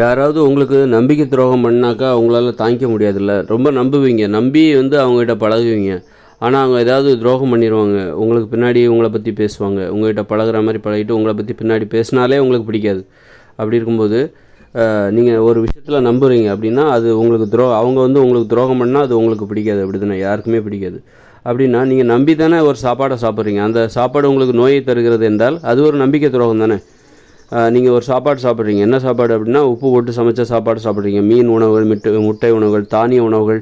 யாராவது உங்களுக்கு நம்பிக்கை துரோகம் பண்ணாக்கா அவங்களால தாங்கிக்க முடியாதுல்ல. ரொம்ப நம்புவீங்க. நம்பி வந்து அவங்ககிட்ட பழகுவீங்க. ஆனால் அவங்க ஏதாவது துரோகம் பண்ணிடுவாங்க உங்களுக்கு பின்னாடி உங்களை பற்றி பேசுவாங்க. உங்கள்கிட்ட பழகுற மாதிரி பழகிட்டு உங்களை பற்றி பின்னாடி பேசினாலே உங்களுக்கு பிடிக்காது. அப்படி இருக்கும்போது நீங்கள் ஒரு விஷயத்தில் நம்புறீங்க அப்படின்னா அது உங்களுக்கு துரோ அவங்க வந்து உங்களுக்கு துரோகம் பண்ணால் அது உங்களுக்கு பிடிக்காது. அப்படி தானே யாருக்குமே பிடிக்காது. அப்படின்னா நீங்கள் நம்பி தானே ஒரு சாப்பாடை சாப்பிட்றீங்க. அந்த சாப்பாடு உங்களுக்கு நோயை தருகிறது என்றால் அது ஒரு நம்பிக்கை துரோகம் தானே நீங்கள் ஒரு சாப்பாடு சாப்பிட்றீங்க. என்ன சாப்பாடு அப்படின்னா உப்பு போட்டு சமைச்ச சாப்பாடு சாப்பிட்றீங்க. மீன் உணவுகள் மிட்டு முட்டை உணவுகள் தானிய உணவுகள்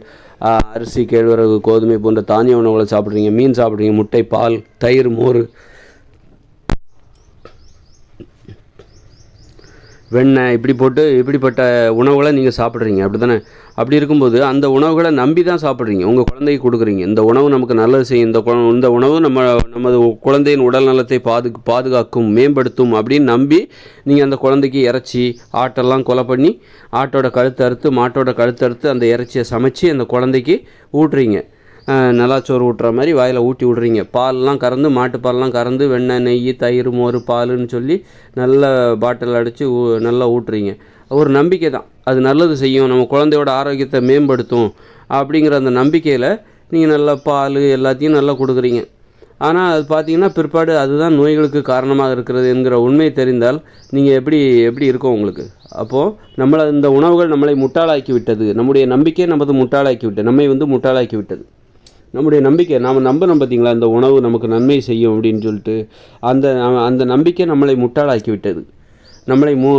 அரிசி கேழ்வரகு கோதுமை போன்ற தானிய உணவுகளை சாப்பிட்றீங்க. மீன் சாப்பிட்றீங்க. முட்டை பால் தயிர் மோர் வெண்ணெய் இப்படி போட்டு இப்படிப்பட்ட உணவுகளை நீங்கள் சாப்பிட்றீங்க. அப்படி தானே அப்படி இருக்கும்போது அந்த உணவுகளை நம்பி தான் சாப்பிட்றீங்க. உங்கள் குழந்தைக்கு கொடுக்குறீங்க. இந்த உணவு நமக்கு நல்லது செய்யும். இந்த குழ இந்த உணவு நம்ம நமது குழந்தையின் உடல் நலத்தை பாது பாதுகாக்கும் மேம்படுத்தும் அப்படின்னு நம்பி நீங்கள் அந்த குழந்தைக்கு இறைச்சி ஆட்டெல்லாம் கொலை பண்ணி ஆட்டோட கழுத்து அறுத்து மாட்டோட கழுத்து அறுத்து அந்த இறைச்சியை சமைச்சு அந்த குழந்தைக்கு ஊட்டுறீங்க. நல்லாச்சோறு ஊட்டுற மாதிரி வாயில் ஊட்டி விட்றீங்க. பால்லாம் கறந்து மாட்டுப்பால்லாம் கறந்து வெண்ணெய் நெய் தயிர் மோர் பாலுன்னு சொல்லி நல்ல பாட்டில் அடித்து நல்லா ஊட்டுறீங்க. ஒரு நம்பிக்கை தான். அது நல்லது செய்யும். நம்ம குழந்தையோட ஆரோக்கியத்தை மேம்படுத்தும் அப்படிங்கிற அந்த நம்பிக்கையில் நீங்கள் நல்லா பால் எல்லாத்தையும் நல்லா கொடுக்குறீங்க. ஆனால் அது பார்த்தீங்கன்னா பிற்பாடு அதுதான் நோய்களுக்கு காரணமாக இருக்கிறது என்கிற உண்மை தெரிந்தால் நீங்கள் எப்படி எப்படி இருக்கும் உங்களுக்கு? அப்போது நம்மளை இந்த உணவுகள் நம்மளை முட்டாளாக்கி விட்டது. நம்முடைய நம்பிக்கை நமது முட்டாளாக்கி விட்டது. நம்மை வந்து முட்டாளாக்கி விட்டது. நம்முடைய நம்பிக்கை நாம் நம்பணும் பார்த்தீங்களா இந்த உணவு நமக்கு நன்மை செய்யும் அப்படின்னு சொல்லிட்டு அந்த அந்த நம்பிக்கை நம்மளை முட்டாளாக்கி விட்டது நம்மளை மூ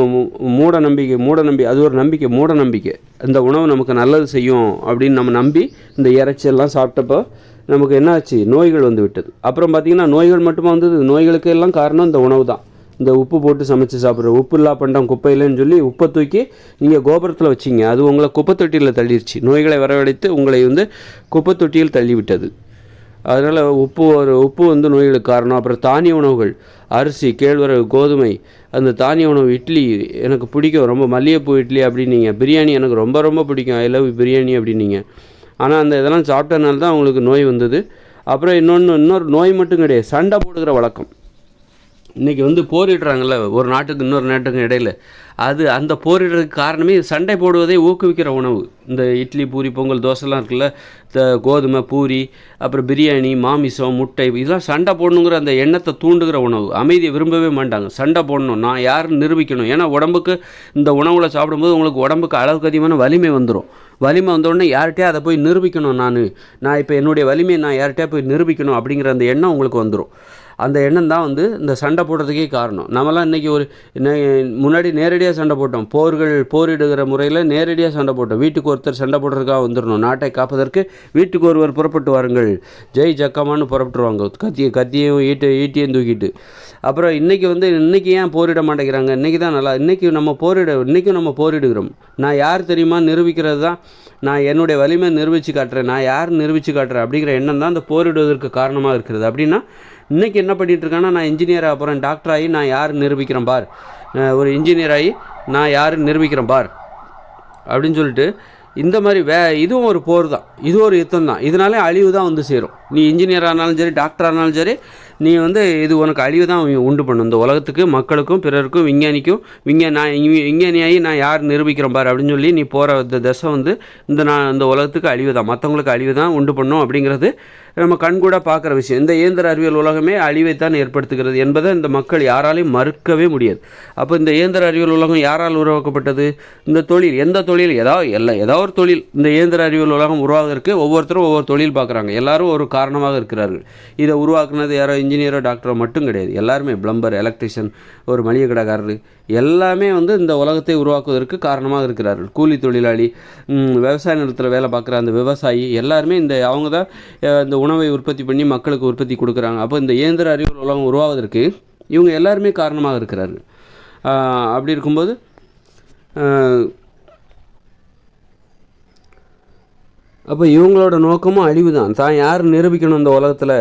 மூட நம்பிக்கை மூட நம்பி அது ஒரு நம்பிக்கை மூட நம்பிக்கை. இந்த உணவு நமக்கு நல்லது செய்யும் அப்படின்னு நம்ம நம்பி இந்த இறைச்சியெல்லாம் சாப்பிட்டப்போ நமக்கு என்ன ஆச்சு நோய்கள் வந்து விட்டது. அப்புறம் பார்த்திங்கன்னா நோய்கள் மட்டுமா வந்தது? நோய்களுக்கு எல்லாம் காரணம் இந்த உணவு தான். இந்த உப்பு போட்டு சமைச்சு சாப்பிட்ற உப்பு இல்லா பண்டம் குப்பையிலன்னு சொல்லி உப்பை தூக்கி நீங்கள் கோபுரத்தில் வச்சிங்க. அது உங்களை குப்பை தொட்டியில் தள்ளிடுச்சு நோய்களை வரவழைத்து உங்களை வந்து குப்பை தொட்டியில் தள்ளிவிட்டது. அதனால் உப்பு ஒரு உப்பு வந்து நோய்களுக்கு காரணம். அப்புறம் தானிய உணவுகள் அரிசி கேழ்வரகு கோதுமை அந்த தானிய உணவு இட்லி எனக்கு பிடிக்கும். ரொம்ப மல்லிகைப்பூ இட்லி அப்படின்னீங்க. பிரியாணி எனக்கு ரொம்ப ரொம்ப பிடிக்கும். ஐ லவ் பிரியாணி அப்படின்னீங்க. ஆனால் அந்த இதெல்லாம் சாப்பிட்டனால தான் அவங்களுக்கு நோய் வந்தது. அப்புறம் இன்னொன்று இன்னொரு நோய் மட்டும் கிடையாது. சண்டை போடுகிற வழக்கம். இன்றைக்கி வந்து போரிடுறாங்கல்ல ஒரு நாட்டுக்கு இன்னொரு நாட்டுக்கு இடையில். அது அந்த போரிடுறதுக்கு காரணமே சண்டை போடுவதை ஊக்குவிக்கிற உணவு. இந்த இட்லி பூரி பொங்கல் தோசைலாம் இருக்குல்ல இந்த கோதுமை பூரி அப்புறம் பிரியாணி மாமிசம் முட்டை இதெல்லாம் சண்டை போடணுங்கிற அந்த எண்ணத்தை தூண்டுகிற உணவு. அமைதியை விரும்பவே மாட்டாங்க. சண்டை போடணும். நான் யாருன்னு நிரூபிக்கணும். ஏன்னா உடம்புக்கு இந்த உணவுகளை சாப்பிடும்போது உங்களுக்கு உடம்புக்கு அளவுக்கு அதிகமான வலிமை வந்துடும் வலிமை வந்தோடனே யார்கிட்டயே அதை போய் நிரூபிக்கணும் நான்? நான் இப்போ என்னுடைய வலிமையை நான் யார்கிட்டயா போய் நிரூபிக்கணும் அப்படிங்கிற அந்த எண்ணம் உங்களுக்கு வந்துடும் அந்த எண்ணம் தான் வந்து இந்த சண்டை போடுறதுக்கே காரணம். நம்மலாம் இன்றைக்கி ஒரு முன்னாடி நேரடியாக சண்டை போட்டோம். போர்கள் போரிடுகிற முறையில் நேரடியாக சண்டை போட்டோம். வீட்டுக்கு ஒருத்தர் சண்டை போடுறதுக்காக வந்துடணும் நாட்டை காப்பதற்கு வீட்டுக்கு ஒருவர் புறப்பட்டு வாருங்கள். ஜெய் ஜக்கமான்னு புறப்பட்டுருவாங்க. கத்தியை கத்தியும் ஈட்டு ஈட்டியும் தூக்கிட்டு. அப்புறம் இன்றைக்கி வந்து இன்றைக்கி ஏன் போரிட மாட்டேங்கிறாங்க? இன்றைக்கி தான் நல்லா இன்றைக்கி நம்ம போரிட இன்றைக்கும் நம்ம போரிடுகிறோம். நான் யார் தெரியுமா நிரூபிக்கிறது தான் நான் என்னுடைய வலிமை நிரூபித்து காட்டுறேன் நான் யார் நிரூபித்து காட்டுறேன் அப்படிங்கிற எண்ணம் தான் அந்த போரிடுவதற்கு காரணமாக இருக்கிறது அப்படின்னா இன்றைக்கி என்ன பண்ணிகிட்டு இருக்கான்னா நான் இன்ஜினியர் போகிறேன் டாக்டர் ஆகி நான் யார் நிரூபிக்கிறேன் பார். ஒரு இன்ஜினியர் ஆகி நான் யார் நிரூபிக்கிறேன் பார். அப்படின்னு சொல்லிட்டு இந்த மாதிரி வே இதுவும் ஒரு போர் தான். இது ஒரு யுத்தம் தான் இதனாலே அழிவு தான் வந்து சேரும். நீ இன்ஜினியர் ஆனாலும் சரி டாக்டர் ஆனாலும் சரி நீ வந்து இது உனக்கு அழிவு தான் உண்டு பண்ணும். இந்த உலகத்துக்கு மக்களுக்கும் பிறருக்கும் விஞ்ஞானிக்கும் விஞ்ஞானி நான் விஞ்ஞானியாகி நான் யார் நிரூபிக்கிறேன் பார் அப்படின்னு சொல்லி நீ போகிற இந்த தசை வந்து இந்த நான் இந்த உலகத்துக்கு அழிவு தான். மற்றவங்களுக்கு அழிவு தான் உண்டு பண்ணும் அப்படிங்கிறது நம்ம கண்கூட பார்க்குற விஷயம். இந்த இயந்திர அறிவியல் உலகமே அழிவைத்தான் ஏற்படுத்துகிறது என்பதை இந்த மக்கள் யாராலையும் மறுக்கவே முடியாது. அப்போ இந்த இயந்திர அறிவியல் உலகம் யாரால் உருவாக்கப்பட்டது? இந்த தொழில். எந்த தொழில்? ஏதாவது எல்லா ஏதாவது ஒரு தொழில். இந்த இயந்திர அறிவியல் உலகம் உருவாகிறதுக்கு ஒவ்வொருத்தரும் ஒவ்வொரு தொழில் பார்க்குறாங்க. எல்லாரும் ஒரு காரணமாக இருக்கிறார்கள். இதை உருவாக்குனது யாரோ இன்ஜினியரோ டாக்டரோ மட்டும் கிடையாது. எல்லாருமே பிளம்பர் எலக்ட்ரிஷியன் ஒரு மளிகை கடைக்காரர். எல்லாமே வந்து இந்த உலகத்தை உருவாக்குவதற்கு காரணமாக இருக்கிறார்கள். கூலி தொழிலாளி விவசாய நிலத்தில் வேலை பார்க்குற அந்த விவசாயி எல்லாருமே இந்த அவங்க தான் இந்த உணவை உற்பத்தி பண்ணி மக்களுக்கு உற்பத்தி கொடுக்குறாங்க. அப்போ இந்த இயந்திர அறிவியல் உலகம் உருவாவதற்கு இவங்க எல்லாருமே காரணமாக இருக்கிறாரு அப்படி இருக்கும்போது அப்போ இவங்களோட நோக்கமும் அழிவு தான் தான் யார் நிரூபிக்கணும் இந்த உலகத்தில்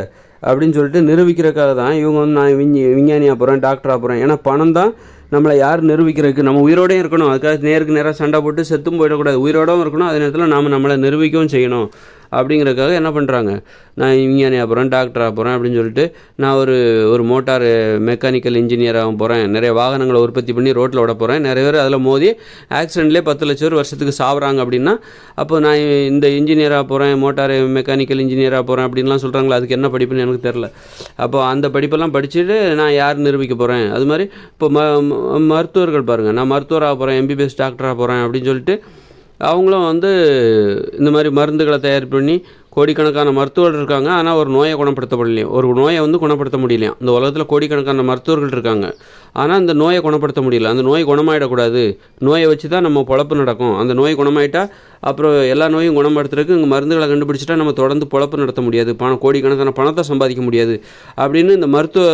அப்படின்னு சொல்லிட்டு நிரூபிக்கிறதுக்காக தான் இவங்க வந்து நான் விஞ்ஞ விஞ்ஞானியாக போகிறேன் டாக்டராக போகிறேன் ஏன்னா பணம் தான் நம்மளை யார் நிரூபிக்கிறதுக்கு நம்ம உயிரோடையும் இருக்கணும். அதுக்காக நேருக்கு நேராக சண்டை போட்டு செத்தும் போயிடக்கூடாது. உயிரோடவும் இருக்கணும். அதே நேரத்தில் நாம் நம்மளை நிரூபிக்கவும் செய்யணும். அப்படிங்கிறதுக்காக என்ன பண்ணுறாங்க நான் விஞ்ஞானியாக போகிறேன் டாக்டராக போகிறேன் அப்படின்னு சொல்லிட்டு நான் ஒரு ஒரு மோட்டார் மெக்கானிக்கல் இன்ஜினியராக போகிறேன் நிறைய வாகனங்களை உற்பத்தி பண்ணி ரோட்டில் விட போகிறேன் நிறைய பேர் அதில் மோதி ஆக்சிடென்ட்லேயே பத்து லட்சம் பேர் வருஷத்துக்கு சாப்பிட்றாங்க அப்படின்னா அப்போ நான் இந்த இன்ஜினியராக போகிறேன் மோட்டார் மெக்கானிக்கல் இன்ஜினியராக போகிறேன் அப்படின்லாம் சொல்கிறாங்களா அதுக்கு என்ன படிப்புன்னு எனக்கு தெரில அப்போ அந்த படிப்பெல்லாம் படிச்சுட்டு நான் யார் நிரூபிக்க போகிறேன் அது மாதிரி இப்போ ம ம- மருத்துவர்கள் பாருங்கள் நான் மருத்துவராக போகிறேன் எம்பிபிஎஸ் டாக்டராக போகிறேன் அப்படின்னு சொல்லிட்டு அவங்களும் வந்து இந்த மாதிரி மருந்துகளை தயார் பண்ணி கோடிக்கணக்கான மருத்துவர்கள் இருக்காங்க. ஆனால் ஒரு நோயை குணப்படுத்தப்படலையும் ஒரு நோயை வந்து குணப்படுத்த முடியலையாம் இந்த உலகத்தில் கோடிக்கணக்கான மருத்துவர்கள் இருக்காங்க. ஆனால் அந்த நோயை குணப்படுத்த முடியல. அந்த நோய் குணமாயிடக்கூடாது. நோயை வச்சு தான் நம்ம பொழப்பு நடக்கும். அந்த நோய் குணமாயிட்டா அப்புறம் எல்லா நோயும் குணப்படுத்துறதுக்கு இங்கே மருந்துகளை கண்டுபிடிச்சிட்டா நம்ம தொடர்ந்து பொழப்பு நடத்த முடியாது. பணம் கோடிக்கணக்கான பணத்தை சம்பாதிக்க முடியாது. அப்படின்னு இந்த மருத்துவ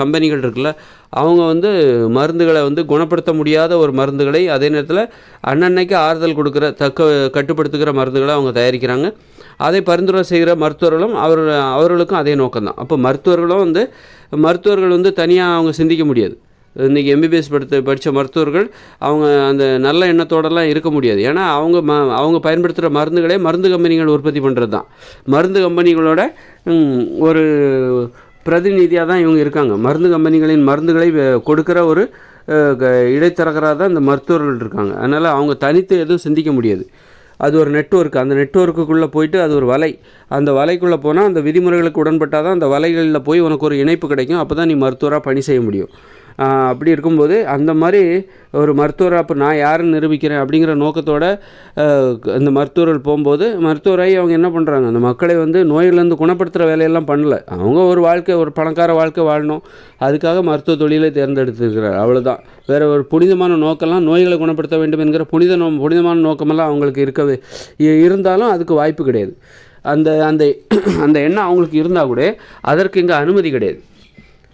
கம்பெனிகள் இருக்குல்ல அவங்க வந்து மருந்துகளை வந்து குணப்படுத்த முடியாத ஒரு மருந்துகளை அதே நேரத்தில் அன்னன்னைக்கு ஆறுதல் கொடுக்குற தக்க கட்டுப்படுத்துகிற மருந்துகளை அவங்க தயாரிக்கிறாங்க. அதை பரிந்துரை செய்கிற மருத்துவர்களும் அவர் அவர்களுக்கும் அதே நோக்கம்தான். அப்போ மருத்துவர்களும் வந்து மருத்துவர்கள் வந்து தனியாக அவங்க சிந்திக்க முடியாது. இன்றைக்கி எம்பிபிஎஸ் படித்த படித்த மருத்துவர்கள் அவங்க அந்த நல்ல எண்ணத்தோடலாம் இருக்க முடியாது. ஏன்னா அவங்க ம அவங்க பயன்படுத்துகிற மருந்துகளே மருந்து கம்பெனிகள் உற்பத்தி பண்ணுறது தான் மருந்து கம்பெனிகளோட ஒரு பிரதிநிதியாக தான் இவங்க இருக்காங்க. மருந்து கம்பெனிகளின் மருந்துகளை கொடுக்குற ஒரு க- இடைத்தரகராக தான் இந்த மருத்துவர்கள் இருக்காங்க. அதனால் அவங்க தனித்து எதுவும் சிந்திக்க முடியாது. அது ஒரு நெட்ஒர்க் அந்த நெட்ஒர்க்குள்ளே போயிட்டு அது ஒரு வலை. அந்த வலைக்குள்ளே போனால் அந்த விதிமுறைகளுக்கு உடன்பட்டால் தான் அந்த வலைகளில் போய் உனக்கு ஒரு இணைப்பு கிடைக்கும். அப்போ தான் நீ மருத்துவராக பணி செய்ய முடியும். அப்படி இருக்கும்போது அந்த மாதிரி ஒரு மருத்துவர் அப்போ நான் யாருன்னு நிரூபிக்கிறேன் அப்படிங்கிற நோக்கத்தோட அந்த இந்த மருத்துவர்கள் போகும்போது மருத்துவராகி அவங்க என்ன பண்ணுறாங்க அந்த மக்களை வந்து நோயிலேருந்து குணப்படுத்துகிற வேலையெல்லாம் பண்ணல. அவங்க ஒரு வாழ்க்கை ஒரு பணக்கார வாழ்க்கை வாழணும். அதுக்காக மருத்துவ தொழிலை தேர்ந்தெடுத்துருக்கிறார். அவ்வளோதான் வேறு ஒரு புனிதமான நோக்கெல்லாம் நோய்களை குணப்படுத்த வேண்டும் என்கிற புனித நோ புனிதமான நோக்கமெல்லாம் அவங்களுக்கு இருக்கவே இ- இருந்தாலும் அதுக்கு வாய்ப்பு கிடையாது. அந்த அந்த அந்த எண்ணம் அவங்களுக்கு இருந்தால் கூட அதற்கு இங்கே அனுமதி கிடையாது.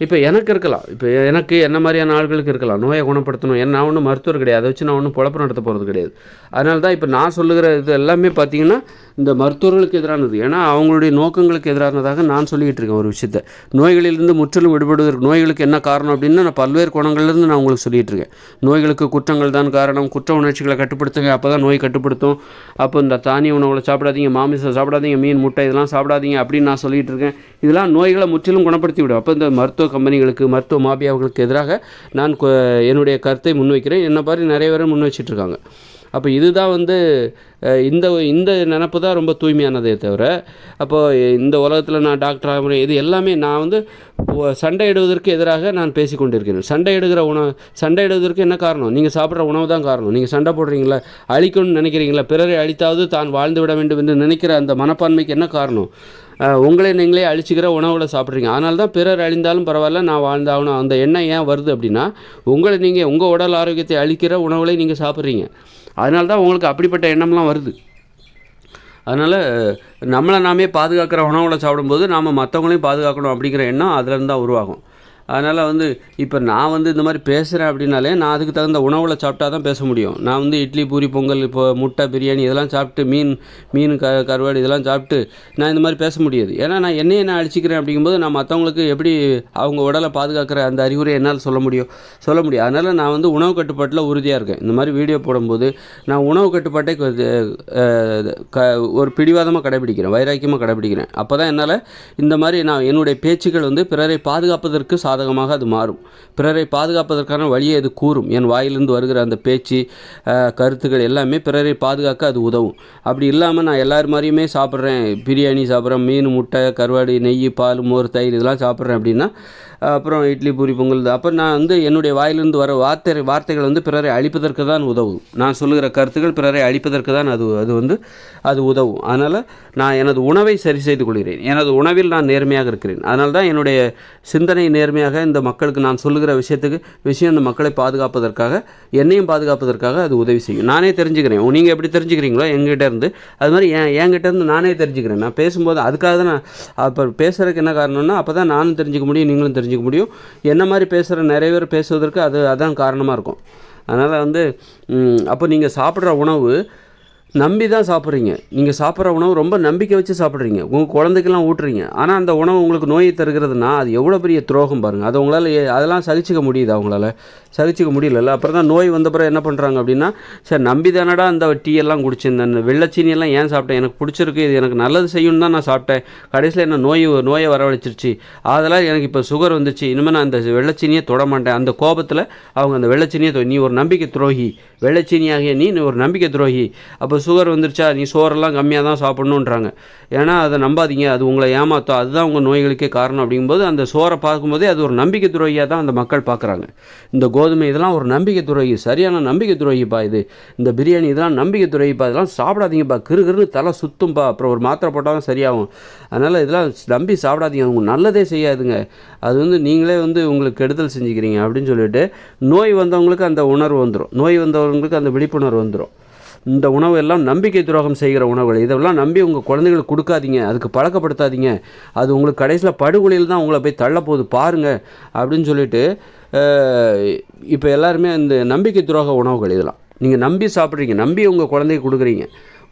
இப்போ எனக்கு இருக்கலாம். இப்போ எனக்கு என்ன மாதிரியான ஆட்களுக்கு இருக்கலாம். நோயை குணப்படுத்தணும். என்ன ஒன்றும் மருத்துவர் கிடையாது. அதை வச்சு நான் ஒன்றும் குழப்பம் நடத்த போகிறது கிடையாது. அதனால தான் இப்போ நான் சொல்லுகிற இது எல்லாமே பார்த்தீங்கன்னா இந்த மருத்துவர்களுக்கு எதிரானது. ஏன்னா அவங்களுடைய நோக்கங்களுக்கு எதிரானதாக நான் சொல்லிக்கிட்டு இருக்கேன் ஒரு விஷயத்த. நோய்களிலிருந்து முற்றிலும் விடுபடுவதற்கு நோய்களுக்கு என்ன காரணம் அப்படின்னு நான் பல்வேறு குணங்கள்லேருந்து நான் உங்களுக்கு சொல்லிகிட்டு இருக்கேன். நோய்களுக்கு குற்றங்கள் தான் காரணம். குற்ற உணர்ச்சிகளை கட்டுப்படுத்துங்க. அப்போ தான் நோய் கட்டுப்படுத்தும். அப்போ இந்த தானிய உணவுகளை சாப்பிடாதீங்க. மாமிசம் சாப்பிடாதீங்க. மீன் முட்டை இதெல்லாம் சாப்பிடாதீங்க அப்படின்னு நான் சொல்லிகிட்டு இருக்கேன். இதெல்லாம் நோய்களை முற்றிலும் குணப்படுத்தி விடும் அப்போ இந்த மருத்துவ கம்பெனிகளுக்கு மருத்துவ மாபியாவுகளுக்கு எதிராக நான் என்னுடைய கருத்தை முன்வைக்கிறேன். என்ன மாதிரி நிறைய பேர் முன் வச்சிட்டு இருக்காங்க. அப்போ இதுதான் வந்து இந்த இந்த நினப்பு தான் ரொம்ப தூய்மையானதே தவிர அப்போ இந்த உலகத்தில் நான் டாக்டர் ஆக முடியும் இது எல்லாமே நான் வந்து சண்டையிடுவதற்கு எதிராக நான் பேசிக்கொண்டிருக்கிறேன் சண்டையிடுகிற உணவு சண்டையிடுவதற்கு என்ன காரணம்? நீங்கள் சாப்பிட்ற உணவு தான் காரணம். நீங்கள் சண்டை போடுறீங்களா? அழிக்கணும்னு நினைக்கிறீங்களா? பிறரை அழித்தாவது தான் வாழ்ந்து விட வேண்டும் என்று நினைக்கிற அந்த மனப்பான்மைக்கு என்ன காரணம்? உங்களை நீங்களே அழிச்சிக்கிற உணவுகளை சாப்பிட்றீங்க. அதனால தான் பிறர் அழிந்தாலும் பரவாயில்ல நான் வாழ்ந்தாகணும். அந்த எண்ணம் ஏன் வருது அப்படின்னா உங்களை நீங்கள் உங்கள் உடல் ஆரோக்கியத்தை அழிக்கிற உணவுகளை நீங்கள் சாப்பிட்றீங்க. அதனால தான் உங்களுக்கு அப்படிப்பட்ட எண்ணம்லாம் வருது. அதனால் நம்மளை நாமே பாதுகாக்கிற உணவுகளை சாப்பிடும்போது நாம் மற்றவங்களையும் பாதுகாக்கணும் அப்படிங்கிற எண்ணம் அதுலேருந்து தான் உருவாகும். அதனால் வந்து இப்போ நான் வந்து இந்த மாதிரி பேசுகிறேன் அப்படின்னாலே நான் அதுக்கு தகுந்த உணவுகளை சாப்பிட்டா தான் பேச முடியும். நான் வந்து இட்லி பூரி பொங்கல் இப்போ முட்டை பிரியாணி இதெல்லாம் சாப்பிட்டு மீன் மீன் க கருவாடு இதெல்லாம் சாப்பிட்டு நான் இந்த மாதிரி பேச முடியாது. ஏன்னா நான் என்னையை நான் அழிச்சிக்கிறேன் அப்படிங்கும்போது நான் மற்றவங்களுக்கு எப்படி அவங்க உடலை பாதுகாக்கிற அந்த அறிகுறியை என்னால் சொல்ல முடியும் சொல்ல முடியும். அதனால் நான் வந்து உணவு கட்டுப்பாட்டில் உறுதியாக இருக்கேன். இந்த மாதிரி வீடியோ போடும்போது நான் உணவு கட்டுப்பாட்டை க ஒரு பிடிவாதமாக கடைபிடிக்கிறேன். வைராக்கியமாக கடைபிடிக்கிறேன். அப்போ தான் என்னால் இந்த மாதிரி நான் என்னுடைய பேச்சுக்கள் வந்து பிறரை பாதுகாப்பதற்கு சாதகமாக அது மாறும். பிறரை பாதுகாப்பதற்கான வழியை அது கூறும். என் வாயிலிருந்து வருகிற அந்த பேச்சு கருத்துக்கள் எல்லாமே பிறரை பாதுகாக்க அது உதவும். அப்படி இல்லாமல் நான் எல்லார் மாதிரியுமே சாப்பிட்றேன். பிரியாணி சாப்பிட்றேன் மீன் முட்டை கருவாடு நெய் பால் மோர் தயிர் இதெல்லாம் சாப்பிட்றேன் அப்படின்னா அப்புறம் இட்லி பூரி பொங்கல் அப்போ நான் வந்து என்னுடைய வாயிலிருந்து வர வார்த்தை வார்த்தைகள் வந்து பிறரை அழிப்பதற்கு தான் உதவும். நான் சொல்லுகிற கருத்துக்கள் பிறரை அழிப்பதற்கு தான் அது அது வந்து அது உதவும். அதனால் நான் எனது உணவை சரி செய்து கொள்கிறேன். எனது உணவில் நான் நேர்மையாக இருக்கிறேன். அதனால் தான் என்னுடைய சிந்தனை நேர்மையாக இந்த மக்களுக்கு நான் சொல்லுகிற விஷயத்துக்கு விஷயம் இந்த மக்களை பாதுகாப்பதற்காக என்னையும் பாதுகாப்பதற்காக அது உதவி செய்யும். நானே தெரிஞ்சுக்கிறேன். நீங்கள் எப்படி தெரிஞ்சுக்கிறீங்களோ எங்கிட்ட இருந்து. அது மாதிரி என் என்கிட்ட இருந்து நானே தெரிஞ்சுக்கிறேன். நான் பேசும்போது அதுக்காக தான் நான் அப்போ பேசுகிறதுக்கு என்ன காரணம்னா அப்போ தான் நானும் தெரிஞ்சுக்க முடியும் நீங்களும் தெரிஞ்சுக்க முடியும். என்ன மாதிரி பேசுகிற நிறைய பேர் பேசுவதற்கு அது அதான் காரணமாக இருக்கும். அதனால் வந்து அப்போ நீங்கள் சாப்பிட்ற உணவு நம்பி தான் சாப்பிட்றீங்க. நீங்கள் சாப்பிட்ற உணவு ரொம்ப நம்பிக்கை வச்சு சாப்பிட்றீங்க. உங்கள் குழந்தைக்கெல்லாம் ஊட்டுறீங்க. ஆனால் அந்த உணவு உங்களுக்கு நோயை தருகிறதுனா அது எவ்வளோ பெரிய துரோகம் பாருங்கள் அது உங்களால் அதெல்லாம் சகிச்சிக்க முடியுது அவங்களால சகிச்சிக்க முடியலல்ல. அப்புறம் தான் நோய் வந்த பிறகு என்ன பண்ணுறாங்க அப்படின்னா சரி நம்பி தானடா அந்த டீ எல்லாம் குடிச்சிருந்தேன் இந்த வெள்ளச்சீனி ஏன் சாப்பிட்டேன்? எனக்கு பிடிச்சிருக்கு. இது எனக்கு நல்லது செய்யும்னு தான் நான் சாப்பிட்டேன். கடைசியில் என்ன நோய் நோயை வரவழைச்சிருச்சு. அதெல்லாம் எனக்கு இப்போ சுகர் வந்துச்சு. இனிமேல் நான் அந்த வெள்ளச்சீனியை தொட மாட்டேன். அந்த கோபத்தில் அவங்க அந்த வெள்ளச்சீனியை நீ ஒரு நம்பிக்கை துரோகி. வெள்ளச்சீனியாகிய நீ நீ ஒரு நம்பிக்கை துரோகி. அப்போ சுகர் வந்துருச்சா நீ சோறெல்லாம் கம்மியாக தான் சாப்பிட்ணுன்றாங்க ஏன்னா அதை நம்பாதீங்க. அது உங்களை ஏமாற்றும் அதுதான் உங்கள் நோய்களுக்கே காரணம் அப்படிங்கும்போது அந்த சோறை பார்க்கும்போதே அது ஒரு நம்பிக்கை துறையாக தான் அந்த மக்கள் பார்க்குறாங்க. இந்த கோதுமை இதெல்லாம் ஒரு நம்பிக்கை துரோகி. சரியான நம்பிக்கை துரோகிப்பா இது. இந்த பிரியாணி இதெல்லாம் நம்பிக்கை துரோகிப்பா. இதெல்லாம் சாப்பிடாதீங்கப்பா. கிறு கிறுன்னு தலை சுத்தும்பா. அப்புறம் ஒரு மாத்திரை போட்டால் தான் சரியாகும். அதனால் இதெல்லாம் நம்பி சாப்பிடாதீங்க. உங்களுக்கு நல்லதே செய்யாதுங்க. அது வந்து நீங்களே வந்து உங்களுக்கு கெடுதல் செஞ்சுக்கிறீங்க அப்படின்னு சொல்லிட்டு நோய் வந்தவங்களுக்கு அந்த உணர்வு வந்துடும் நோய் வந்தவங்களுக்கு அந்த விழிப்புணர்வு வந்துடும் இந்த உணவு எல்லாம் நம்பிக்கை துரோகம் செய்கிற உணவுகள். இதெல்லாம் நம்பி உங்கள் குழந்தைகளுக்கு கொடுக்காதீங்க. அதுக்கு பழக்கப்படுத்தாதீங்க. அது உங்களுக்கு கடைசியில் படுகொலையில் தான் உங்களை போய் தள்ளப்போகுது. பாருங்கள் அப்படின்னு சொல்லிட்டு இப்போ எல்லாருமே இந்த நம்பிக்கை துரோக உணவுகள் இதெல்லாம். நீங்கள் நம்பி சாப்பிட்றீங்க. நம்பி உங்கள் குழந்தைக்கு கொடுக்குறீங்க.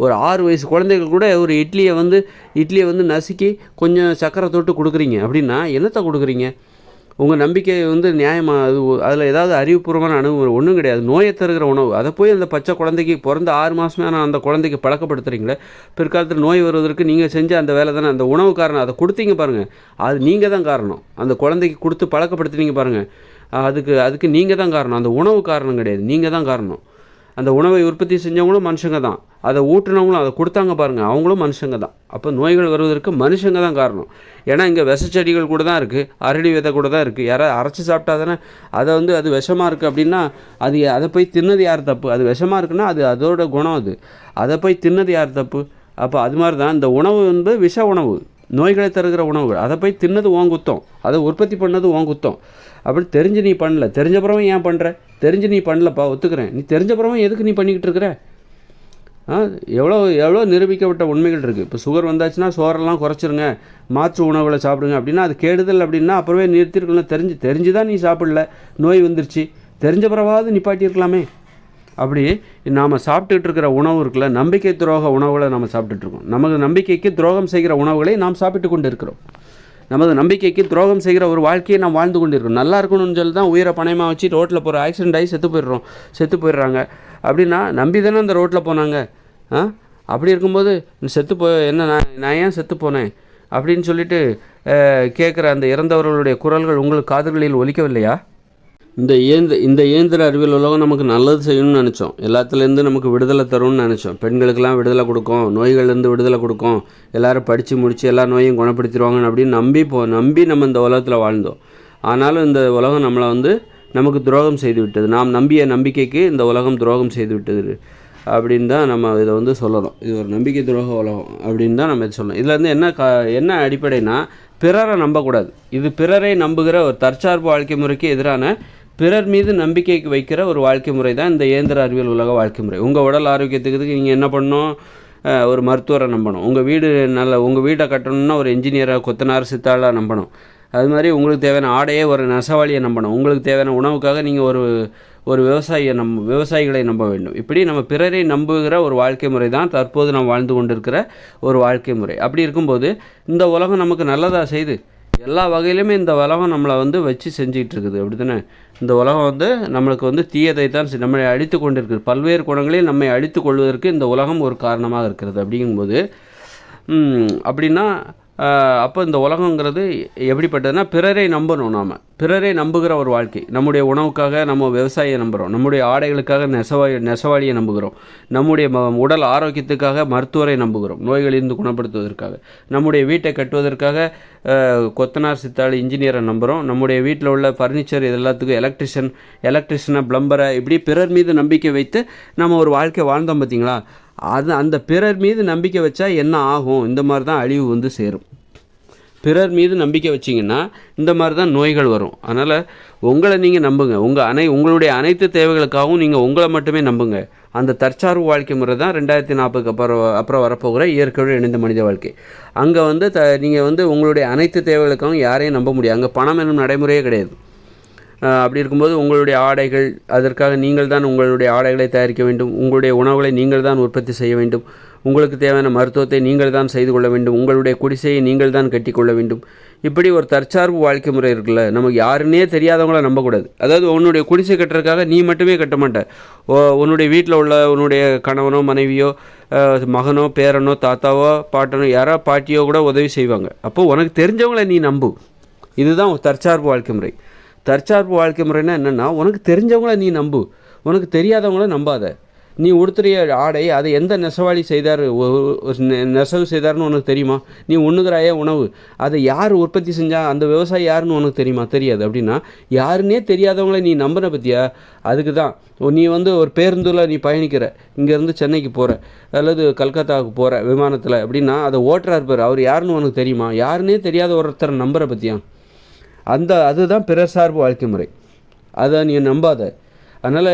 ஒரு ஆறு வயசு குழந்தைகள் கூட ஒரு இட்லியை வந்து இட்லியை வந்து நசுக்கி கொஞ்சம் சக்கரை தொட்டு கொடுக்குறீங்க. அப்படின்னா என்னத்தை கொடுக்குறீங்க? உங்கள் நம்பிக்கை வந்து நியாயமாக அது அதில் ஏதாவது அறிவுபூர்வமான அணுகுமுறை ஒன்றும் கிடையாது. நோயை தருகிற உணவு. அதை போய் அந்த பச்சை குழந்தைக்கு பிறந்த ஆறு மாதமே நான் அந்த குழந்தைக்கு பழக்கப்படுத்துறீங்களே? பிற்காலத்தில் நோய் வருவதற்கு நீங்கள் செஞ்ச அந்த வேலை தானே? அந்த உணவு காரணம். அதை கொடுத்தீங்க பாருங்கள் அது நீங்கள் தான் காரணம். அந்த குழந்தைக்கு கொடுத்து பழக்கப்படுத்துனீங்க பாருங்கள் அதுக்கு அதுக்கு நீங்கள் தான் காரணம். அந்த உணவு காரணம் கிடையாது. நீங்கள் தான் காரணம். அந்த உணவை உற்பத்தி செஞ்சவங்களும் மனுஷங்க தான். அதை ஊட்டுனவங்களும் அதை கொடுத்தாங்க பாருங்கள் அவங்களும் மனுஷங்க தான். அப்போ நோய்கள் வருவதற்கு மனுஷங்க தான் காரணம். ஏன்னா இங்கே விஷச்செடிகள் கூட தான் இருக்குது அரளி விதை கூட தான் இருக்குது யாராவது அரைச்சி சாப்பிட்டா தானே அதை வந்து அது விஷமாக இருக்குது அப்படின்னா அது அதை போய் தின்னது யார் தப்பு? அது விஷமாக இருக்குன்னா அது அதோட குணம் அது. அதை போய் தின்னது யார் தப்பு? அப்போ அது மாதிரி தான் இந்த உணவு வந்து விஷ உணவு. நோய்களை தருகிற உணவுகள். அதை போய் தின்னது ஓன் குத்தம். அதை உற்பத்தி பண்ணது ஓன் குத்தம். அப்படி தெரிஞ்சு நீ பண்ணல. தெரிஞ்சப்புறமும் ஏன் பண்ணுற தெரிஞ்சு நீ பண்ணலப்பா ஒத்துக்கிறேன். நீ தெரிஞ்சப்புறமும் எதுக்கு நீ பண்ணிக்கிட்டு இருக்கிற? ஆ எவ்வளோ எவ்வளோ நிரூபிக்கப்பட்ட உண்மைகள் இருக்குது இப்போ சுகர் வந்தாச்சுன்னா சோறெல்லாம் குறைச்சிருங்க. மாற்று உணவுகளை சாப்பிடுங்க. அப்படின்னா அது கேடுதல் அப்படின்னா அப்புறமே நிறுத்திருக்கலாம் தெரிஞ்சு தெரிஞ்சு தான் நீ சாப்பிடல. நோய் வந்துருச்சு. தெரிஞ்ச பிறவாவது நிப்பாட்டியிருக்கலாமே. அப்படி நாம் சாப்பிட்டுட்டு இருக்கிற உணவு இருக்குல்ல நம்பிக்கை துரோக உணவுகளை நம்ம சாப்பிட்டுட்டு இருக்கோம் நமது நம்பிக்கைக்கு துரோகம் செய்கிற உணவுகளை நாம் சாப்பிட்டு கொண்டு இருக்கிறோம் நமது நம்பிக்கைக்கு துரோகம் செய்கிற ஒரு வாழ்க்கையை நாம் வாழ்ந்து கொண்டிருக்கோம் நல்லா இருக்கணும்னு சொல்லி தான் உயிரை பணயமாக வச்சு ரோட்டில் போகிற ஆக்சிடென்ட் ஆகி செத்து போயிடுறோம். செத்து போயிடுறாங்க. அப்படின்னா நம்பி தானே அந்த ரோட்டில் போனாங்க. ஆ? அப்படி இருக்கும்போது செத்து போ என்ன நான் நான் ஏன் செத்து போனேன்? அப்படின்னு சொல்லிட்டு கேட்குற அந்த இறந்தவர்களுடைய குரல்கள் உங்கள் காதுகளில் ஒலிக்கவில்லையா? இந்த இயந்திர இந்த இயந்திர அறிவியல் உலகம் நமக்கு நல்லது செய்யணும்னு நினச்சோம். எல்லாத்துலேருந்து நமக்கு விடுதலை தரும்னு நினச்சோம். பெண்களுக்கெல்லாம் விடுதலை கொடுக்கும். நோய்கள்லேருந்து விடுதலை கொடுக்கும். எல்லாரும் படித்து முடித்து எல்லா நோயும் குணப்படுத்திடுவாங்கன்னு அப்படின்னு நம்பி போ நம்பி நம்ம இந்த உலகத்தில் வாழ்ந்தோம். ஆனாலும் இந்த உலகம் நம்மளை வந்து நமக்கு துரோகம் செய்து விட்டது. நாம் நம்பிய நம்பிக்கைக்கு இந்த உலகம் துரோகம் செய்து விட்டது அப்படின்னு தான் நம்ம இதை வந்து சொல்லணும். இது ஒரு நம்பிக்கை துரோக உலகம் அப்படின்னு தான் நம்ம இதை சொல்லணும். இதில் வந்து என்ன க என்ன அடிப்படைனா பிறரை நம்பக்கூடாது. இது பிறரை நம்புகிற ஒரு தற்சார்பு வாழ்க்கை முறைக்கு எதிரான பிறர் மீது நம்பிக்கைக்கு வைக்கிற ஒரு வாழ்க்கை முறை தான் இந்த இயந்திர அறிவியல் உலக வாழ்க்கை முறை. உங்கள் உடல் ஆரோக்கியத்துக்கு நீங்கள் என்ன பண்ணணும்? ஒரு மருத்துவரை நம்பணும். உங்கள் வீடு நல்ல உங்கள் வீட்டை கட்டணும்னா ஒரு இன்ஜினியரை கொத்தனார் சித்தாளாக நம்பணும். அது மாதிரி உங்களுக்கு தேவையான ஆடையே ஒரு நெசவாளியை நம்பணும். உங்களுக்கு தேவையான உணவுக்காக நீங்கள் ஒரு ஒரு விவசாயியை நம் விவசாயிகளை நம்ப வேண்டும். இப்படி நம்ம பிறரை நம்புகிற ஒரு வாழ்க்கை முறை தான் தற்போது நாம் வாழ்ந்து கொண்டிருக்கிற ஒரு வாழ்க்கை முறை. அப்படி இருக்கும்போது இந்த உலகம் நமக்கு நல்லதாக செய்து எல்லா வகையிலுமே இந்த உலகம் நம்மளை வந்து வச்சு செஞ்சுக்கிட்டு இருக்குது அப்படி தானே இந்த உலகம் வந்து நம்மளுக்கு வந்து தீயதை தான் நம்மளை அழித்து கொண்டிருக்கிறது பல்வேறு குணங்களில் நம்மை அழித்து கொள்வதற்கு இந்த உலகம் ஒரு காரணமாக இருக்கிறது. அப்படிங்கும்போது அப்படின்னா அப்போ இந்த உலகங்கிறது எப்படிப்பட்டதுன்னா பிறரை நம்பணும் நாம். பிறரை நம்புகிற ஒரு வாழ்க்கை. நம்முடைய உணவுக்காக நம்ம விவசாயியை நம்புகிறோம் நம்முடைய ஆடைகளுக்காக நெசவாளி நெசவாளியை நம்புகிறோம். நம்முடைய ம- உடல் ஆரோக்கியத்துக்காக மருத்துவரை நம்புகிறோம். நோய்களிலிருந்து குணப்படுத்துவதற்காக. நம்முடைய வீட்டை கட்டுவதற்காக கொத்தனார் சித்தாள் இன்ஜினியரை நம்புகிறோம் நம்முடைய வீட்டில் உள்ள ஃபர்னிச்சர் இது எல்லாத்துக்கும் எலக்ட்ரிஷியன் எலக்ட்ரிஷியனை ப்ளம்பரை இப்படி பிறர் மீது நம்பிக்கை வைத்து நம்ம ஒரு வாழ்க்கை வாழ்ந்தோம் பார்த்தீங்களா அது அந்த பிறர் மீது நம்பிக்கை வச்சா என்ன ஆகும்? இந்த மாதிரி தான் அழிவு வந்து சேரும். பிறர் மீது நம்பிக்கை வச்சிங்கன்னா இந்த மாதிரி தான் நோய்கள் வரும். அதனால் உங்களை நீங்கள் நம்புங்க. உங்கள் அனை உங்களுடைய அனைத்து தேவைகளுக்காகவும் நீங்கள் உங்களை மட்டுமே நம்புங்க. அந்த தற்சார்பு வாழ்க்கை முறை தான் ரெண்டாயிரத்தி நாற்பதுக்கு அப்புறம் அப்புறம் வரப்போகிற இயற்கையோடு இணைந்த மனித வாழ்க்கை. அங்கே வந்து த நீங்கள் வந்து உங்களுடைய அனைத்து தேவைகளுக்காகவும் யாரையும் நம்ப முடியாது. அங்கே பணம் என்னும் நடைமுறையே கிடையாது. அப்படி இருக்கும்போது உங்களுடைய ஆடைகள் அதற்காக நீங்கள் தான் உங்களுடைய ஆடைகளை தயாரிக்க வேண்டும். உங்களுடைய உணவுகளை நீங்கள் தான் உற்பத்தி செய்ய வேண்டும். உங்களுக்கு தேவையான மருத்துவத்தை நீங்கள் தான் செய்து கொள்ள வேண்டும். உங்களுடைய குடிசையை நீங்கள் தான் கட்டிக்கொள்ள வேண்டும். இப்படி ஒரு தற்சார்பு வாழ்க்கை முறை இருக்குல்ல நமக்கு யாருன்னே தெரியாதவங்கள நம்பக்கூடாது. அதாவது உன்னுடைய குடிசை கட்டுறதுக்காக நீ மட்டுமே கட்ட மாட்ட. ஓ- உன்னுடைய வீட்டில் உள்ள உன்னுடைய கணவனோ மனைவியோ மகனோ பேரனோ தாத்தாவோ பாட்டனோ யாரோ பாட்டியோ கூட உதவி செய்வாங்க. அப்போது உனக்கு தெரிஞ்சவங்கள நீ நம்பு. இதுதான் தற்சார்பு வாழ்க்கை முறை. தற்சார்பு வாழ்க்கை முறைனா என்னென்னா உனக்கு தெரிஞ்சவங்கள நீ நம்பு. உனக்கு தெரியாதவங்கள நம்பாத. நீ உடுத்துறிய ஆடை அதை எந்த நெசவாளி செய்தார் நெ- நெசவு செய்தார்னு உனக்கு தெரியுமா? நீ உண்ணுகிறாயே உணவு. அதை யார் உற்பத்தி செஞ்சால் அந்த விவசாயி யாருன்னு உனக்கு தெரியுமா? தெரியாது. அப்படின்னா யாருன்னே தெரியாதவங்கள நீ நம்பின பற்றியா அதுக்கு தான். நீ வந்து ஒரு பேருந்தில் நீ பயணிக்கிற. இங்கேருந்து சென்னைக்கு போகிற அல்லது கல்கத்தாவுக்கு போகிற விமானத்தில். அப்படின்னா அதை ஓட்டுறார் பேர். அவர் யாருன்னு உனக்கு தெரியுமா? யாருன்னே தெரியாத ஒருத்தரை நம்புற பற்றியா அந்த அதுதான் பிறர் சார்பு வாழ்க்கை முறை. அதை நீ நம்பாத. அதனால்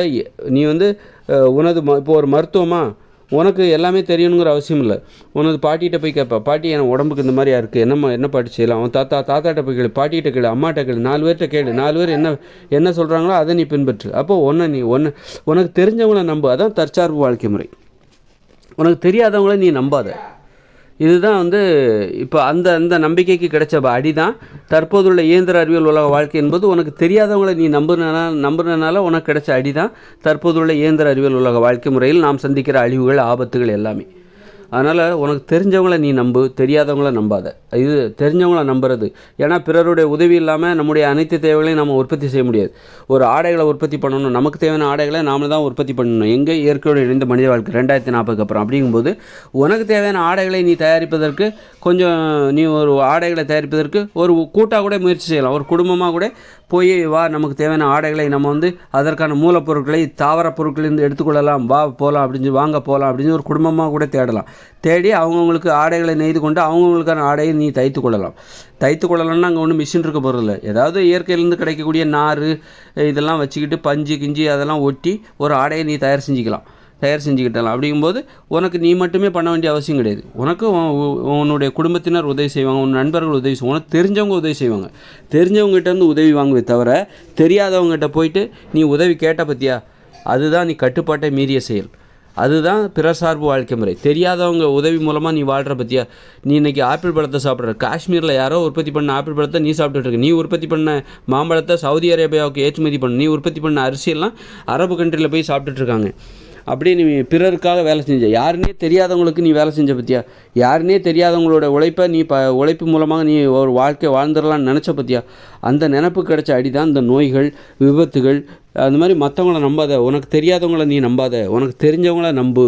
நீ வந்து உனது ம இப்போ ஒரு மருத்துவமா உனக்கு எல்லாமே தெரியணுங்கிற அவசியம் இல்லை. உனது பாட்டிகிட்ட போய் கேட்பா பாட்டி என் உடம்புக்கு இந்த மாதிரியா இருக்குது என்னம்மா என்ன பாட்டி செய்யலாம்? அவன் தாத்தா தாத்தாட்ட போய் கேளு பாட்டிகிட்ட கேளு அம்மாட்ட கேளு நாலு பேர்கிட்ட கேளு நாலு பேர் என்ன என்ன சொல்கிறாங்களோ அதை நீ பின்பற்று. அப்போ ஒன்றை நீ ஒன்று உனக்கு தெரிஞ்சவங்கள நம்பு. அதான் தற்சார்பு வாழ்க்கை முறை. உனக்கு தெரியாதவங்கள நீ நம்பாத. இதுதான் வந்து இப்போ அந்த அந்த நம்பிக்கைக்கு கிடைச்ச அடி தான் தற்போதுள்ள இயந்திர அறிவியல் உலக வாழ்க்கை என்பது உனக்கு தெரியாதவங்களை நீ நம்புனா நம்புறதுனால உனக்கு கிடைச்ச அடி தான் தற்போதுள்ள இயந்திர அறிவியல் உலக வாழ்க்கை முறையில் நாம் சந்திக்கிற அழிவுகள் ஆபத்துகள் எல்லாமே. அதனால் உனக்கு தெரிஞ்சவங்கள நீ நம்பு தெரியாதவங்கள நம்பாத. இது தெரிஞ்சவங்கள நம்புறது. ஏன்னா பிறருடைய உதவி இல்லாமல் நம்முடைய அனைத்து தேவைகளையும் நம்ம உற்பத்தி செய்ய முடியாது. ஒரு ஆடைகளை உற்பத்தி பண்ணணும். நமக்கு தேவையான ஆடைகளை நாம தான் உற்பத்தி பண்ணணும். எங்கே இயற்கையோடு இணைந்த மனித வாழ்க்கை ரெண்டாயிரத்தி நாற்பதுக்கு அப்புறம். அப்படிங்கும்போது உனக்கு தேவையான ஆடைகளை நீ தயாரிப்பதற்கு கொஞ்சம் நீ ஒரு ஆடைகளை தயாரிப்பதற்கு ஒரு கூட்டாக கூட முயற்சி செய்யலாம். ஒரு குடும்பமாக கூட போய் வா நமக்கு தேவையான ஆடைகளை நம்ம வந்து அதற்கான மூலப்பொருட்களை தாவர பொருட்களிலிருந்து எடுத்துக்கொள்ளலாம். வா போகலாம் அப்படின்னு சொல்லி வாங்க போகலாம் அப்படின்னு ஒரு குடும்பமாக கூட தேடலாம். தேடி அவங்கவுங்களுக்கு ஆடைகளை நெய்து கொண்டு அவங்கவுங்களுக்கான ஆடையை நீ தைத்து கொள்ளலாம். தைத்து கொள்ளலாம்னா அங்கே ஒன்றும் மிஷின் இருக்க போகிறதில்ல ஏதாவது இயற்கையிலேருந்து கிடைக்கக்கூடிய நார் இதெல்லாம் வச்சுக்கிட்டு பஞ்சு கிஞ்சி அதெல்லாம் ஒட்டி ஒரு ஆடையை நீ தயார் செஞ்சுக்கலாம். தயார் செஞ்சுக்கிட்டலாம். அப்படிங்கும்போது உனக்கு நீ மட்டுமே பண்ண வேண்டிய அவசியம் கிடையாது. உனக்கு உ- உன்னுடைய குடும்பத்தினர் உதவி செய்வாங்க உன் நண்பர்கள் உதவி செய்வாங்க உனக்கு தெரிஞ்சவங்க உதவி செய்வாங்க. தெரிஞ்சவங்ககிட்டேருந்து உதவி வாங்குவே தவிர தெரியாதவங்ககிட்ட போயிட்டு நீ உதவி கேட்ட பற்றியா அதுதான் நீ கட்டுப்பாட்டை மீறிய செயல். அதுதான் பிறர் சார்பு வாழ்க்கை முறை. தெரியாதவங்க உதவி மூலமாக நீ வாழ்கிற பற்றியா நீ இன்னைக்கு ஆப்பிள் பழத்தை சாப்பிட்ற. காஷ்மீரில் யாரோ உற்பத்தி பண்ண ஆப்பிள் பழத்தை நீ சாப்பிட்டுட்டு நீ உற்பத்தி பண்ண மாம்பழத்தை சவுதி அரேபியாவுக்கு ஏற்றுமதி பண்ண. நீ உற்பத்தி பண்ண அரிசியெல்லாம் அரபு கண்ட்ரியில் போய் சாப்பிட்டுட்ருக்காங்க அப்படியே நீ பிறருக்காக வேலை செஞ்ச. யாருன்னே தெரியாதவங்களுக்கு நீ வேலை செஞ்ச பற்றியா யாருன்னே தெரியாதவங்களோட உழைப்பை நீ ப உழைப்பு மூலமாக நீ ஒரு வாழ்க்கை வாழ்ந்துடலாம்னு நினச்ச பற்றியா அந்த நினப்பு கிடைச்ச அடிதான் இந்த நோய்கள் விபத்துகள் அந்த மாதிரி மற்றவங்கள நம்பாத. உனக்கு தெரியாதவங்கள நீ நம்பாத. உனக்கு தெரிஞ்சவங்கள நம்பு.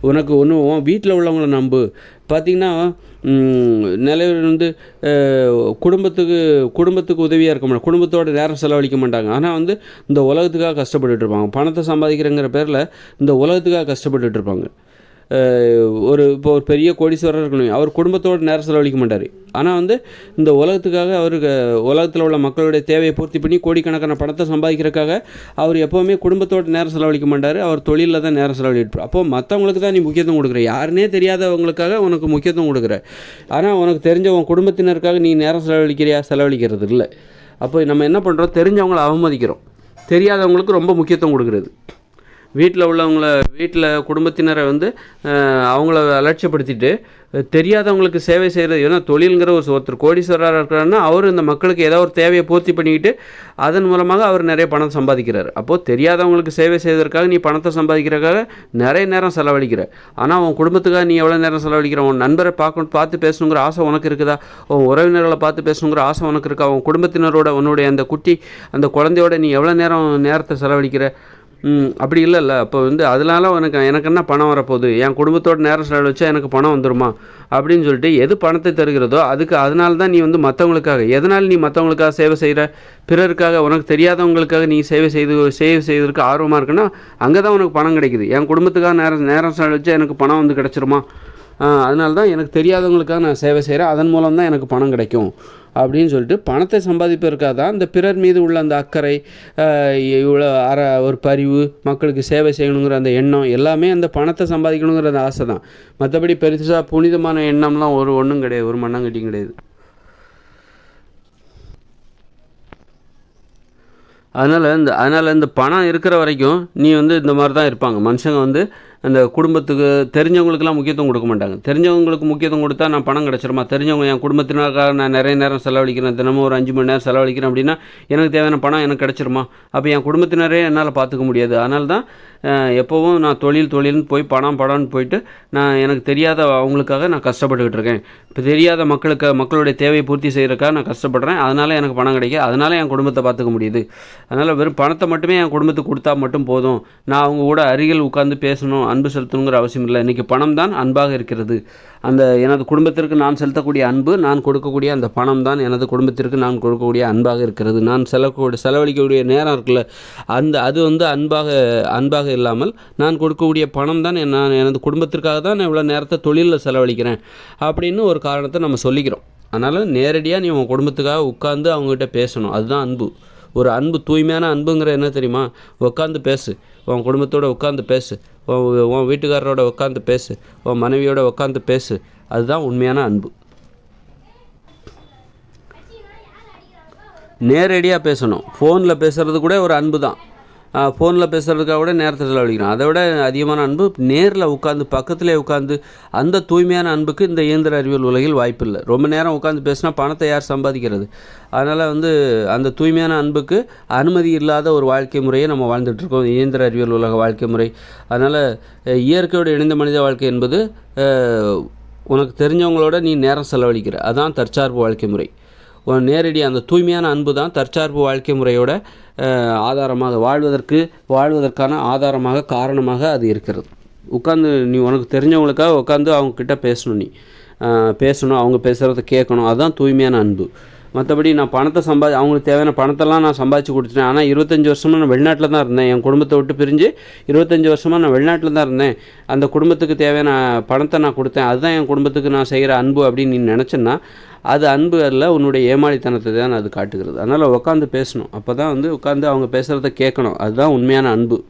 உனக்கு ஒன்று உன் வீட்டில் உள்ளவங்கள நம்பு. பார்த்திங்கன்னா நிலைவர் வந்து குடும்பத்துக்கு குடும்பத்துக்கு உதவியாக இருக்க மாட்டாங்க. குடும்பத்தோட நேரம் செலவழிக்க மாட்டாங்க. ஆனால் வந்து இந்த உலகத்துக்காக கஷ்டப்பட்டுட்ருப்பாங்க பணத்தை சம்பாதிக்கிறங்கிற பேரில் இந்த உலகத்துக்காக கஷ்டப்பட்டுட்ருப்பாங்க ஒரு இப்போ ஒரு பெரிய கோடீஸ்வரர் இருக்கணும். அவர் குடும்பத்தோட நேரம் செலவழிக்க மாட்டார். ஆனால் வந்து இந்த உலகத்துக்காக அவருக்கு உலகத்தில் உள்ள மக்களுடைய தேவையை பூர்த்தி பண்ணி கோடிக்கணக்கான பணத்தை சம்பாதிக்கிறதுக்காக அவர் எப்போவுமே குடும்பத்தோட நேரம் செலவழிக்க மாட்டார். அவர் தொழிலில் தான் நேரம் செலவழிப்பார். அப்போ மற்றவங்களுக்கு தான் நீ முக்கியத்துவம் கொடுக்குற. யாருனே தெரியாதவங்களுக்காக உனக்கு முக்கியத்துவம் கொடுக்குற. ஆனால் உனக்கு தெரிஞ்ச உன் குடும்பத்தினருக்காக நீ நேரம் செலவழிக்கிறியா? செலவழிக்கிறது இல்லை. அப்போ நம்ம என்ன பண்ணுறோம் தெரிஞ்சவங்களை அவமதிக்கிறோம். தெரியாதவங்களுக்கு ரொம்ப முக்கியத்துவம் கொடுக்குறது. வீட்டில் உள்ளவங்கள வீட்டில் குடும்பத்தினரை வந்து அவங்கள அலட்சியப்படுத்திட்டு தெரியாதவங்களுக்கு சேவை செய்கிறது ஏன்னா தொழிலுங்கிற ஒரு ஒருத்தர் கோடீஸ்வரராக இருக்கிறாருன்னா அவர் இந்த மக்களுக்கு ஏதோ ஒரு தேவையை பூர்த்தி பண்ணிக்கிட்டு அதன் மூலமாக அவர் நிறைய பணம் சம்பாதிக்கிறார். அப்போது தெரியாதவங்களுக்கு சேவை செய்வதற்காக நீ பணத்தை சம்பாதிக்கிறதுக்காக நிறைய நேரம் செலவழிக்கிற. ஆனால் உன் குடும்பத்துக்காக நீ எவ்வளோ நேரம் செலவழிக்கிற? உன் நண்பரை பார்க்கணும் பார்த்து பேசணுங்கிற ஆசை உனக்கு இருக்குதா? உன் உறவினர்களை பார்த்து பேசணுங்கிற ஆசை உனக்கு இருக்கா? உன் குடும்பத்தினரோட உன்னுடைய அந்த குட்டி அந்த குழந்தையோட நீ எவ்வளோ நேரம் நேரத்தை செலவழிக்கிற? அப்படி இல்லைல்ல. அப்போ வந்து அதனால உனக்கு எனக்கு என்ன பணம் வரப்போகுது? என் குடும்பத்தோட நேரம் செலவழிச்சா எனக்கு பணம் வந்துருமா? அப்படின்னு சொல்லிட்டு எது பணத்தை தருகிறதோ அதுக்கு அதனால தான் நீ வந்து மற்றவங்களுக்காக எதனால் நீ மற்றவங்களுக்காக சேவை செய்கிற பிறருக்காக உனக்கு தெரியாதவங்களுக்காக நீ சேவை செய்து சேவை செய்வதற்கு ஆர்வமாக இருக்குன்னா அங்கே தான் உனக்கு பணம் கிடைக்குது. என் குடும்பத்துக்காக நேரம் நேரம் செலவழிச்சா எனக்கு பணம் வந்து கிடச்சிருமா? அதனால தான் எனக்கு தெரியாதவங்களுக்காக நான் சேவை செய்கிறேன் அதன் மூலம் தான் எனக்கு பணம் கிடைக்கும் அப்படின்னு சொல்லிட்டு பணத்தை சம்பாதிப்பதற்காக தான் இந்த பிறர் மீது உள்ள அந்த அக்கறை இவ்வளோ அற ஒரு பரிவு மக்களுக்கு சேவை செய்யணுங்கிற அந்த எண்ணம் எல்லாமே அந்த பணத்தை சம்பாதிக்கணுங்கிற அந்த ஆசை தான். மற்றபடி பெருசாக புனிதமான எண்ணம்லாம் ஒரு ஒன்றும் கிடையாது ஒரு மண்ணாங்கட்டியும் கிடையாது. அதனால் இந்த அதனால் இந்த பணம் இருக்கிற வரைக்கும் நீ வந்து இந்த மாதிரி தான் இருப்பாங்க. மனுஷங்க வந்து அந்த குடும்பத்துக்கு தெரிஞ்சவங்களுக்குலாம் முக்கியத்துவம் கொடுக்க மாட்டாங்க. தெரிஞ்சவங்களுக்கு முக்கியத்துவம் கொடுத்தா நான் பணம் கிடச்சிருமா? தெரிஞ்சவங்க என் குடும்பத்தினருக்காக நான் நிறைய நேரம் செலவழிக்கிறேன். தினமும் ஒரு அஞ்சு மணி நேரம் செலவழிக்கிறேன் அப்படின்னா எனக்கு தேவையான பணம் எனக்கு கிடச்சிருமா? அப்போ என் குடும்பத்தினரே என்னால் பார்த்துக்க முடியாது. அதனால தான் எப்போவும் நான் தொழில் தொழில்னு போய் பணம் படம்னு போயிட்டு நான் எனக்கு தெரியாத அவங்களுக்காக நான் கஷ்டப்பட்டுக்கிட்டு இருக்கேன். இப்போ தெரியாத மக்களுக்கு மக்களுடைய தேவையை பூர்த்தி செய்கிறக்காக நான் கஷ்டப்படுறேன். அதனால் எனக்கு பணம் கிடைக்கும் அதனால் என் குடும்பத்தை பார்த்துக்க முடியுது. அதனால் வெறும் பணத்தை மட்டுமே என் குடும்பத்துக்கு கொடுத்தா மட்டும் போதும். நான் அவங்க கூட அருகில் உட்காந்து பேசணும் அன்பு செலுத்தணுங்கிற அவசியம் இல்லை. இன்றைக்கி பணம் தான் அன்பாக இருக்கிறது. அந்த எனது குடும்பத்திற்கு நான் செலுத்தக்கூடிய அன்பு நான் கொடுக்கக்கூடிய அந்த பணம் தான் எனது குடும்பத்திற்கு நான் கொடுக்கக்கூடிய அன்பாக இருக்கிறது. நான் செலக்கூடிய செலவழிக்கக்கூடிய நேரம் இருக்குல்ல அந்த அது வந்து அன்பாக அன்பாக இல்லாமல் நான் கொடுக்கக்கூடிய பணம் தான் நான் எனது குடும்பத்திற்காக தான் நான் இவ்வளோ நேரத்தை தொழிலில் செலவழிக்கிறேன் அப்படின்னு ஒரு காரணத்தை நம்ம சொல்லிக்கிறோம். அதனால் நேரடியாக நீ உன் குடும்பத்துக்காக உட்காந்து அவங்ககிட்ட பேசணும். அதுதான் அன்பு. ஒரு அன்பு தூய்மையான அன்புங்கிற என்ன தெரியுமா? உட்காந்து பேசு. உன் குடும்பத்தோடு உட்காந்து பேசு. உன் உன் வீட்டுக்காரரோட உட்காந்து பேசு. உன் மனைவியோட உட்காந்து பேசு. அதுதான் உண்மையான அன்பு. நேரடியாக பேசணும். ஃபோனில் பேசுகிறது கூட ஒரு அன்பு தான் ஃபோனில் பேசுகிறதுக்காக விட நேரத்தை செலவழிக்கணும் அதை விட அதிகமான அன்பு நேரில் உட்காந்து பக்கத்திலே உட்காந்து அந்த தூய்மையான அன்புக்கு இந்த இயந்திர அறிவியல் உலகில் வாய்ப்பில்லை ரொம்ப நேரம் உட்காந்து பேசினா பணத்தை யார் சம்பாதிக்கிறது? அதனால் வந்து அந்த தூய்மையான அன்புக்கு அனுமதி இல்லாத ஒரு வாழ்க்கை முறையை நம்ம வாழ்ந்துட்டுருக்கோம் இயந்திர அறிவியல் உலக வாழ்க்கை முறை. அதனால் இயற்கையோடு இணைந்த மனித வாழ்க்கை என்பது உனக்கு தெரிஞ்சவங்களோட நீ நேரம் செலவழிக்கிற. அதான் தற்சார்பு வாழ்க்கை முறை. நேரடி அந்த தூய்மையான அன்பு தான் தற்சார்பு வாழ்க்கை முறையோட ஆதாரமாக வாழ்வதற்கு வாழ்வதற்கான ஆதாரமாக காரணமாக அது இருக்கிறது. உட்காந்து நீ உனக்கு தெரிஞ்சவங்களுக்காக உட்காந்து அவங்கக்கிட்ட பேசணும் நீ. பேசணும் அவங்க பேசுகிறத கேட்கணும். அதுதான் தூய்மையான அன்பு. மற்றபடி நான் பணத்தை சம்பாதி அவங்களுக்கு தேவையான பணத்தெல்லாம் நான் சம்பாதிச்சு கொடுத்துட்டேன். ஆனால் இருபத்தஞ்சி வருஷமாக நான் வெளிநாட்டில் தான் இருந்தேன். என் குடும்பத்தை விட்டு பிரிஞ்சு இருபத்தஞ்சி வருஷமாக நான் வெளிநாட்டில் தான் இருந்தேன். அந்த குடும்பத்துக்கு தேவையான பணத்தை நான் கொடுத்தேன். அதுதான் என் குடும்பத்துக்கு நான் செய்கிற அன்பு அப்படின்னு நீ நினச்சேன்னா அது அன்பு அல்ல உன்னுடைய ஏமாளித்தனத்தை தான் அது காட்டுகிறது. அதனால் உட்காந்து பேசணும். அப்போ தான் வந்து உட்காந்து அவங்க பேசுகிறத கேட்கணும். அதுதான் உண்மையான அன்பு.